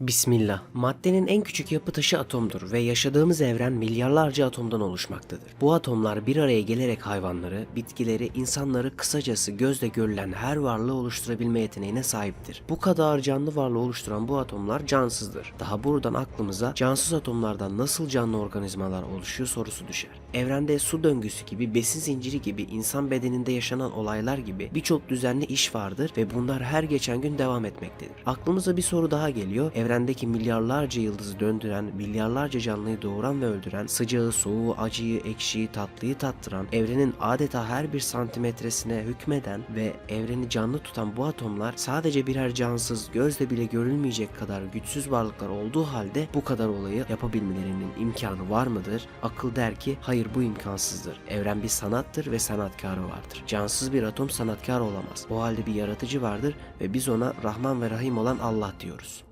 Bismillah. Maddenin en küçük yapı taşı atomdur ve yaşadığımız evren milyarlarca atomdan oluşmaktadır. Bu atomlar bir araya gelerek hayvanları, bitkileri, insanları kısacası gözle görülen her varlığı oluşturabilme yeteneğine sahiptir. Bu kadar canlı varlığı oluşturan bu atomlar cansızdır. Daha buradan aklımıza cansız atomlardan nasıl canlı organizmalar oluşuyor sorusu düşer. Evrende su döngüsü gibi, besin zinciri gibi, insan bedeninde yaşanan olaylar gibi birçok düzenli iş vardır ve bunlar her geçen gün devam etmektedir. Aklımıza bir soru daha geliyor. Evrendeki milyarlarca yıldızı döndüren, milyarlarca canlıyı doğuran ve öldüren, sıcağı, soğuğu, acıyı, ekşiyi, tatlıyı tattıran, evrenin adeta her bir santimetresine hükmeden ve evreni canlı tutan bu atomlar sadece birer cansız, gözle bile görülmeyecek kadar güçsüz varlıklar olduğu halde bu kadar olayı yapabilmelerinin imkanı var mıdır? Akıl der ki hayır bu imkansızdır. Evren bir sanattır ve sanatkarı vardır. Cansız bir atom sanatkar olamaz. O halde bir yaratıcı vardır ve biz ona Rahman ve Rahim olan Allah diyoruz.